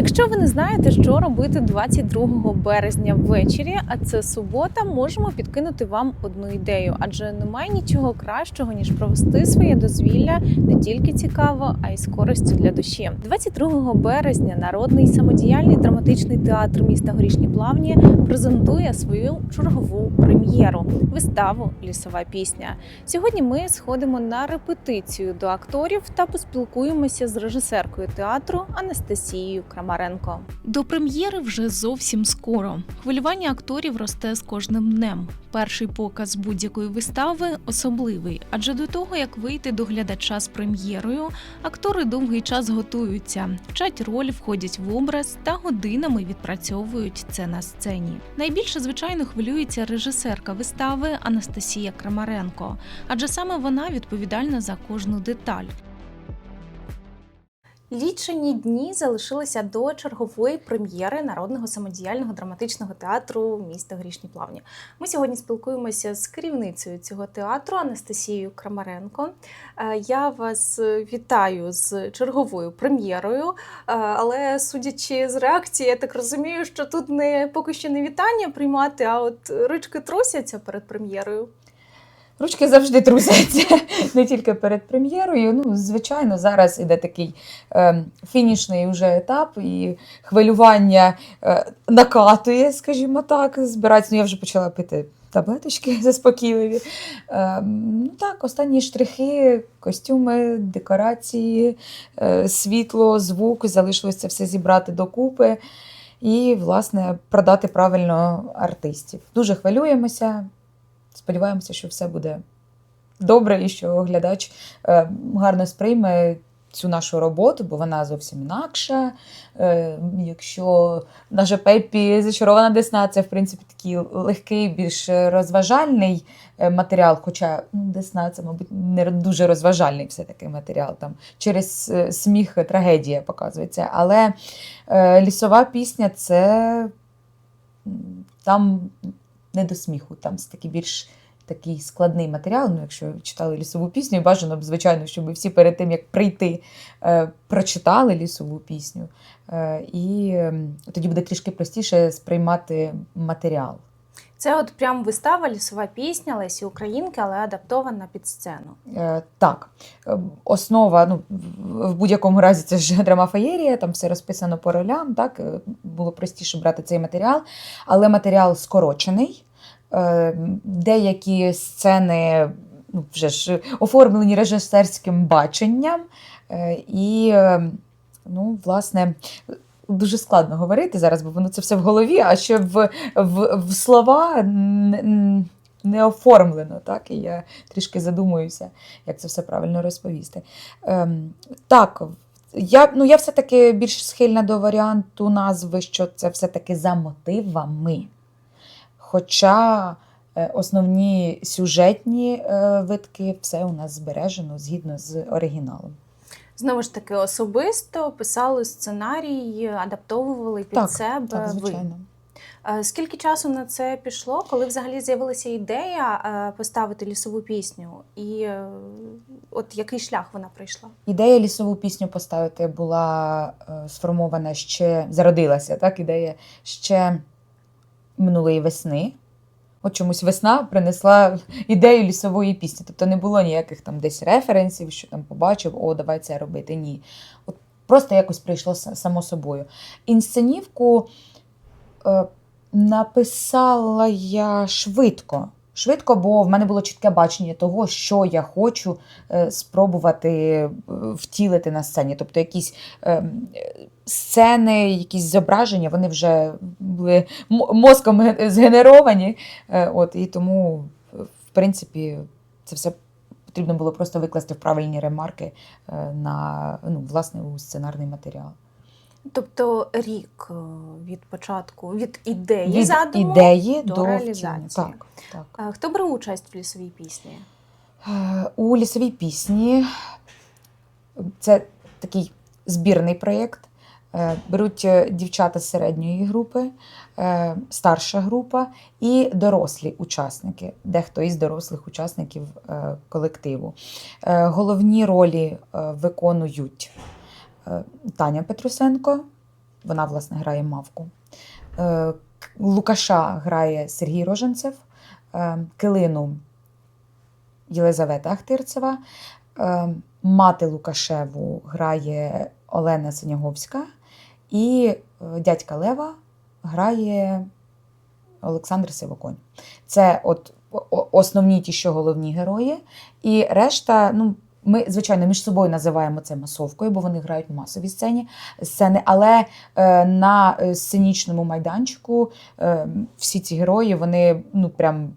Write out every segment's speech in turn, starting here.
Якщо ви не знаєте, що робити 22 березня ввечері, а це субота, можемо підкинути вам одну ідею, адже немає нічого кращого ніж провести своє дозвілля не тільки цікаво, а й з користю для душі. 22 березня народний самодіяльний драматичний театр міста Горішні Плавні презентує свою чергову прем'єру виставу Лісова пісня. Сьогодні ми сходимо на репетицію до акторів та поспілкуємося з режисеркою театру Анастасією Крамаренко. До прем'єри вже зовсім скоро. Хвилювання акторів росте з кожним днем. Перший показ будь-якої вистави особливий, адже до того як вийти до глядача з прем'єрою, актори довгий час готуються, вчать роль, входять в образ та годинами відпрацьовують це на сцені. Найбільше звичайно хвилюється режисерка вистави Анастасія Крамаренко, адже саме вона відповідальна за кожну деталь. Лічені дні залишилися до чергової прем'єри народного самодіяльного драматичного театру міста Грішні Плавні. Ми сьогодні спілкуємося з керівницею цього театру Анастасією Крамаренко. Е, Я вас вітаю з черговою прем'єрою, е, але судячи з реакції, я так розумію, що тут не поки що не вітання приймати, а от ручки трусяться перед прем'єрою. Ручки завжди трусяться, не тільки перед прем'єрою. Ну, звичайно, зараз іде такий е, фінішний вже етап, і хвилювання е, накатує, скажімо так. Збирається. Ну, я вже почала пити таблеточки заспокійливі. Е, ну так, останні штрихи, костюми, декорації, е, світло, звук, залишилось це все зібрати докупи. І, власне, продати правильно артистів. Дуже хвилюємося. Сподіваємося, що все буде добре і що глядач е, гарно сприйме цю нашу роботу, бо вона зовсім інакша. Е, якщо наша Пеппі зачарована десна, це в принципі такий легкий, більш розважальний е, матеріал. Хоча ну, десна це, мабуть, не дуже розважальний все-таки матеріал. Там через сміх трагедія показується. Але лісова пісня це там не до сміху, там такий більш такий складний матеріал. Ну, якщо читали лісову пісню, бажано б, звичайно, щоб всі перед тим, як прийти, е, прочитали лісову пісню. Е, і ем, тоді буде трішки простіше сприймати матеріал. Це от прям вистава лісова пісня Лесі Українки, але адаптована під сцену. Е, Так, Е, основа, ну, в- будь-якому разі це ж драмафеєрія, там все розписано по ролям, так, е, було простіше брати цей матеріал, але матеріал скорочений. Е, Деякі сцени ну, вже ж оформлені режисерським баченням. Е, І, е, ну, власне, дуже складно говорити зараз, бо воно це все в голові, а ще в, в, в слова не оформлено. Так? І я трішки задумуюся, як це все правильно розповісти. Ем, так, я, ну, я все-таки більш схильна до варіанту назви, що це все-таки за мотивами. Хоча е, основні сюжетні е, витки все у нас збережено згідно з оригіналом. Знову ж таки, особисто писали сценарій, адаптовували під Так, себе. Так, звичайно. Е, Скільки часу на це пішло, коли взагалі з'явилася ідея е, поставити лісову пісню? І е, от який шлях вона пройшла? Ідея лісову пісню поставити була сформована ще, зародилася, так, ідея ще минулої весни. От чомусь весна принесла ідею лісової пісні. Тобто не було ніяких там десь референсів, що там побачив, о, давай це робити. Ні. От просто якось прийшло само собою. Інсценівку е, написала я швидко. Швидко, бо в мене було чітке бачення того, що я хочу е, спробувати е, втілити на сцені. Тобто якісь е, сцени, якісь зображення, вони вже були мозком згенеровані. Е, От, і тому, в принципі, це все потрібно було просто викласти в правильні ремарки е, на ну, власне у сценарний матеріал. Тобто рік е, від початку, від ідеї Від задуму ідеї до до, реалізації. Так, так. Хто бере участь в лісовій пісні? У лісовій пісні це такий збірний проєкт. Е, Беруть е, дівчата середньої групи, е, старша група і дорослі учасники, дехто із дорослих учасників колективу. Головні ролі виконують Таня Петрусенко, Вона, власне, грає мавку. Лукаша грає Сергій Роженцев, Килину Єлизавета Ахтирцева, мати Лукашеву грає Олена Синяговська, і е, дядька Лева грає Олександр Сивоконь. Це от основні ті, що головні герої. І решта, ну, ми, звичайно, між собою називаємо це масовкою, бо вони грають в масовій сцені сцени. Але е, на е, сценічному майданчику е, всі ці герої вони ну прям.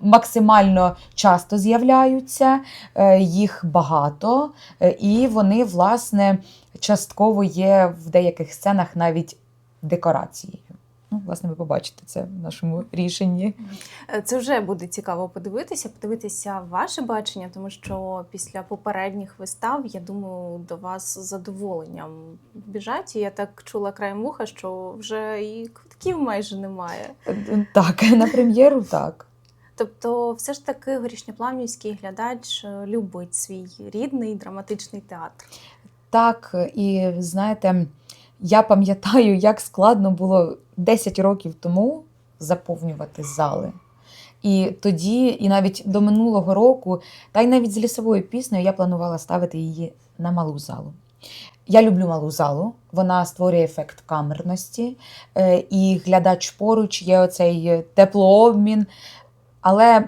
Максимально часто з'являються, е, їх багато, е, і вони, власне, частково є в деяких сценах навіть декорацією. Ну, власне, ви побачите це в нашому рішенні. Е, Це вже буде цікаво подивитися, подивитися ваше бачення, тому що після попередніх вистав, я думаю, до вас з задоволенням біжать. І я так чула краєм вуха, що вже і квитків майже немає. Так, на прем'єру так. Тобто, все ж таки горішньоплавнівський глядач е, любить свій рідний драматичний театр. Так, і знаєте, я пам'ятаю, як складно було 10 років тому заповнювати зали. І тоді, і навіть до минулого року, та й навіть з лісовою піснею я планувала ставити її на малу залу. Я люблю малу залу, вона створює ефект камерності, е, і глядач поруч є оцей теплообмін. Але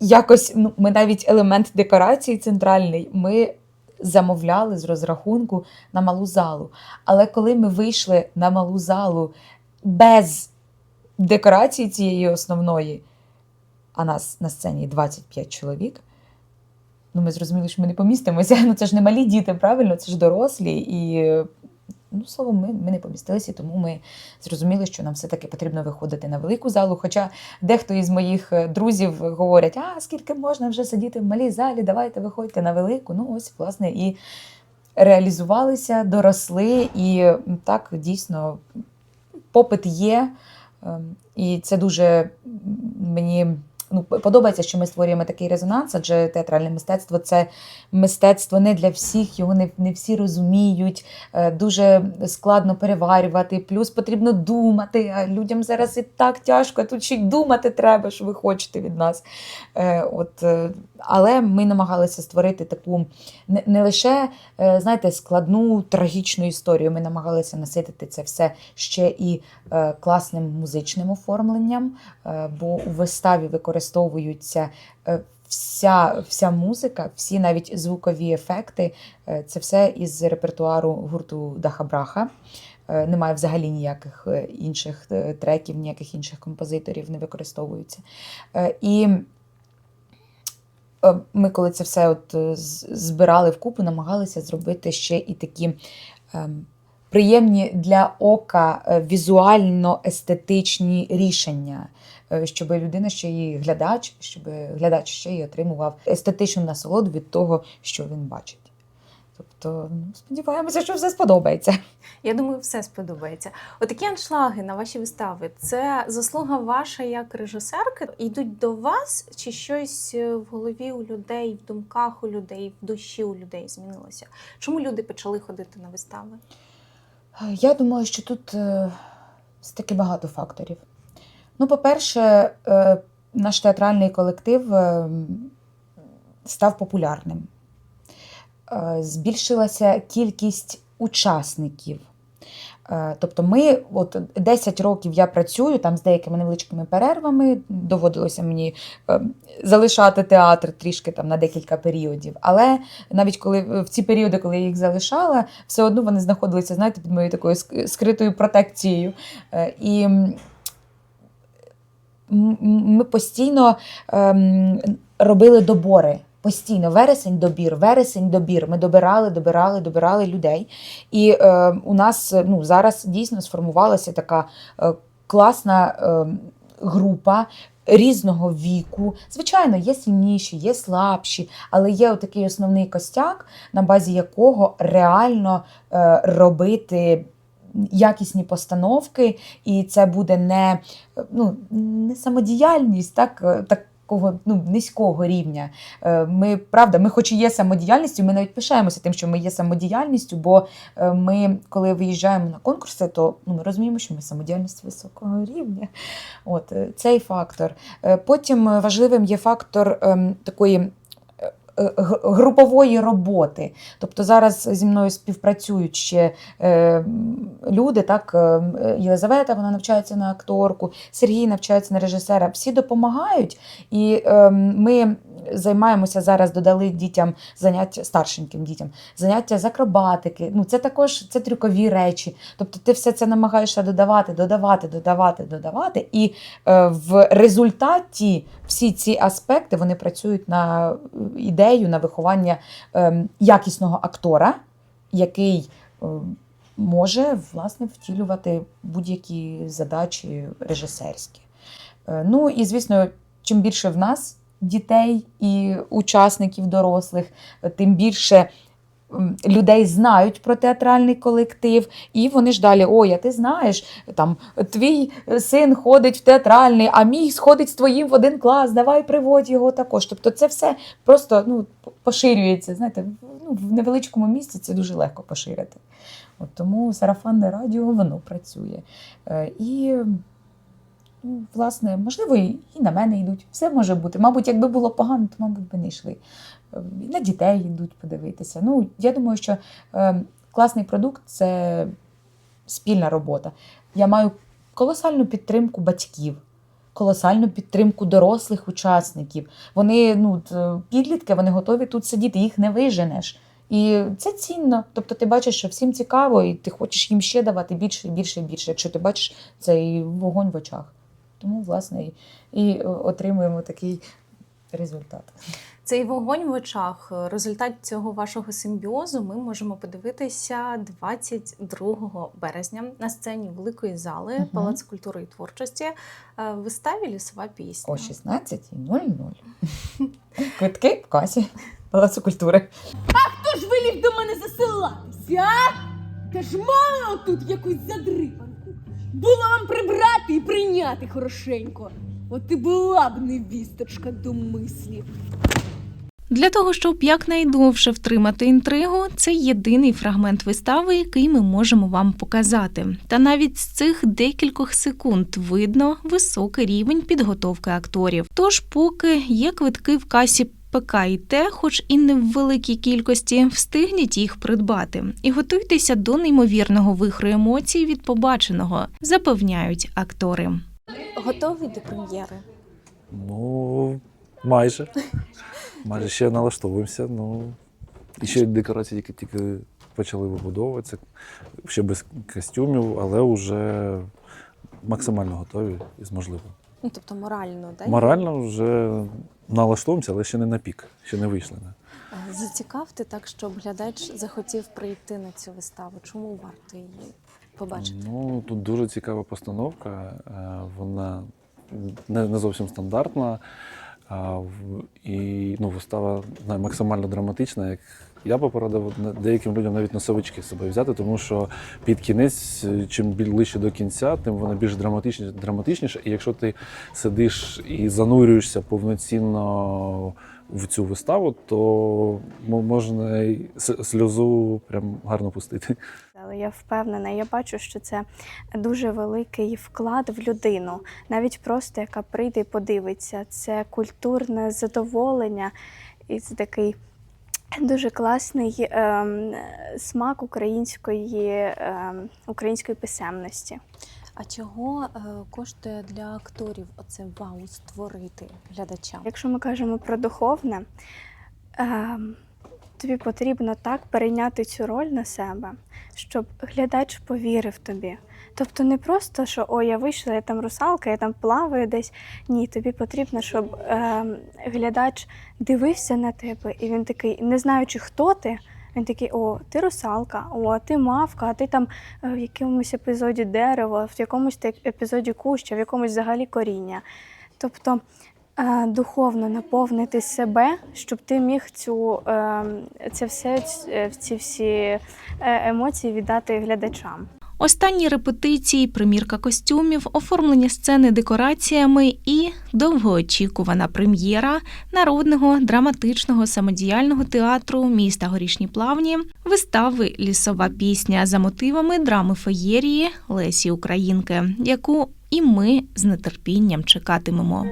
якось ну, ми навіть елемент декорації центральний ми замовляли з розрахунку на малу залу. Але коли ми вийшли на малу залу без декорації цієї основної, а нас на сцені 25 чоловік, ну ми зрозуміли, що ми не помістимося. Ну це ж не малі діти, правильно, це ж дорослі. І ну, словом, ми, ми не помістилися, тому ми зрозуміли, що нам все-таки потрібно виходити на велику залу. Хоча дехто із моїх е, друзів говорять, а скільки можна вже сидіти в малій залі, давайте виходьте на велику. Ну, ось, власне, і реалізувалися, доросли, і так дійсно попит є. Ем, І це дуже мені ну, подобається, що ми створюємо такий резонанс, адже театральне мистецтво це мистецтво не для всіх, його не, не всі розуміють, е, дуже складно переварювати, плюс потрібно думати. А людям зараз і так тяжко, тут ще й думати треба, що ви хочете від нас. Е, От, е, але ми намагалися створити таку не, лише знаєте, складну трагічну історію. Ми намагалися наситити це все ще і класним музичним оформленням, бо у виставі використовуються е, вся, вся музика, всі навіть звукові ефекти. Е, Це все із репертуару гурту Даха-Браха. Е, Немає взагалі ніяких інших треків, ніяких інших композиторів не використовуються. І ми, коли це все от збирали вкупу, намагалися зробити ще і такі приємні для ока візуально-естетичні рішення, щоб людина ще і глядач, щоб глядач ще й отримував естетичну насолоду від того, що він бачить. Тобто, ну, сподіваємося, що все сподобається. Я думаю, все сподобається. Отакі аншлаги на ваші вистави це заслуга ваша як режисерки. Йдуть до вас, чи щось е, в голові у людей, в думках у людей, в душі у людей змінилося? Чому люди почали ходити на вистави? Я думаю, що тут е, таки багато факторів. Ну, по-перше, е, наш театральний колектив е, став популярним. Е, Збільшилася кількість учасників. Тобто, ми, от 10 років я працюю там з деякими невеличкими перервами, доводилося мені залишати театр трішки там на декілька періодів. Але навіть коли в ці періоди, коли я їх залишала, все одно вони знаходилися, знаєте, під моєю такою скритою протекцією. І ми постійно ем, робили добори. Постійно вересень добір, вересень добір. Ми добирали, добирали, добирали людей. І е, у нас ну, зараз дійсно сформувалася така е, класна е, група різного віку. Звичайно, є сильніші, є слабші, але є отакий основний костяк, на базі якого реально е, робити якісні постановки, і це буде не, ну, не самодіяльність, так, е, так такого ну, низького рівня. Е, Ми правда, ми, хоч і є самодіяльністю, ми навіть пишаємося тим, що ми є самодіяльністю, бо е, ми, коли виїжджаємо на конкурси, то ну, ми розуміємо, що ми самодіяльність високого рівня. От цей фактор. Потім важливим є фактор ем, такої. Е, Групової роботи, тобто зараз зі мною співпрацюють ще е, люди. Так, е, Єлизавета вона навчається на акторку, Сергій навчається на режисера. Всі допомагають, і е, ми займаємося зараз, додали дітям заняття старшеньким дітям, заняття з акробатики. Ну це також це трюкові речі. Тобто, ти все це намагаєшся додавати, додавати, додавати, додавати. І е, в результаті всі ці аспекти вони працюють на е, ідею, на виховання е, якісного актора, який е, може власне втілювати будь-які задачі режисерські. Е, Ну і звісно, чим більше в нас дітей і учасників дорослих, тим більше людей знають про театральний колектив, і вони ж далі: ой, а ти знаєш, там твій син ходить в театральний, а мій сходить з твоїм в один клас, давай приводь його також. Тобто це все просто ну, поширюється. Знаєте, ну, в невеличкому місці це дуже легко поширити. От тому сарафанне радіо воно працює. Е, І, власне, можливо, і на мене йдуть. Все може бути. Мабуть, якби було погано, то, мабуть, би не йшли. І на дітей йдуть подивитися. Ну, я думаю, що е, класний продукт це спільна робота. Я маю колосальну підтримку батьків. Колосальну підтримку дорослих учасників. Вони ну, підлітки, вони готові тут сидіти, їх не виженеш. І це цінно. Тобто ти бачиш, що всім цікаво, і ти хочеш їм ще давати більше, більше, більше, якщо ти бачиш цей вогонь в очах. Тому, власне, і, і е, отримуємо такий результат. Цей вогонь в очах, е, результат цього вашого симбіозу ми можемо подивитися 22 березня на сцені великої зали Мгм. Палац культури і творчості е, в виставі Лісова пісня. О 16.00. Квитки в касі Палацу культури. А Хто ж вилів до мене засилатися, а? Та ж мало тут якусь задрипанку. Було вам прибрати і прийняти хорошенько. От і була б невісточка до мислів. Для того, щоб якнайдовше втримати інтригу, це єдиний фрагмент вистави, який ми можемо вам показати. Та навіть з цих декількох секунд видно високий рівень підготовки акторів. Тож, поки є квитки в касі. ПК і те, хоч і не в великій кількості, встигніть їх придбати і готуйтеся до неймовірного вихру емоцій від побаченого, запевняють актори. Готові до прем'єри? Ну, майже. Майже ще налаштовуємося. Ну, і ще декорації тільки, тільки почали вибудовуватися, ще без костюмів, але вже максимально готові із можливим. Ну тобто морально, да? Морально вже налаштовуємося, але ще не на пік, ще не вийшли. Не. Зацікавте так, щоб глядач захотів прийти на цю виставу. Чому варто її побачити? Ну, тут дуже цікава постановка. е, Вона не зовсім стандартна. А, і ну, вистава знає, максимально драматична, як я би порадив деяким людям навіть носовички з собою взяти, тому що під кінець, е, чим ближче до кінця, тим вона більш драматичніша, драматичніша. І якщо ти сидиш і занурюєшся повноцінно в цю виставу, то можна й сльозу прям гарно пустити. Але я впевнена, я бачу, що це дуже великий вклад в людину, навіть просто яка прийде і подивиться. Це культурне задоволення і це такий дуже класний ем, смак української, ем, української писемності. А чого е, коштує для акторів оце вау створити глядачам? Якщо ми кажемо про духовне, ем, тобі потрібно так перейняти цю роль на себе, щоб глядач повірив тобі. Тобто не просто, що о, я вийшла, я там русалка, я там плаваю десь. Ні, тобі потрібно, щоб ем, глядач дивився на тебе, і він такий, не знаючи, хто ти, він такий: о, ти русалка, о, ти мавка, а ти там е, в якомусь епізоді дерево, в якомусь епізоді куща, в якомусь взагалі коріння. Тобто е, духовно наповнити себе, щоб ти міг цю, е, це все, е, ці всі емоції віддати глядачам. Останні репетиції, примірка костюмів, оформлення сцени декораціями і довгоочікувана прем'єра народного драматичного самодіяльного театру міста Горішні Плавні, вистави Лісова пісня за мотивами драми феєрії Лесі Українки, яку і ми з нетерпінням чекатимемо.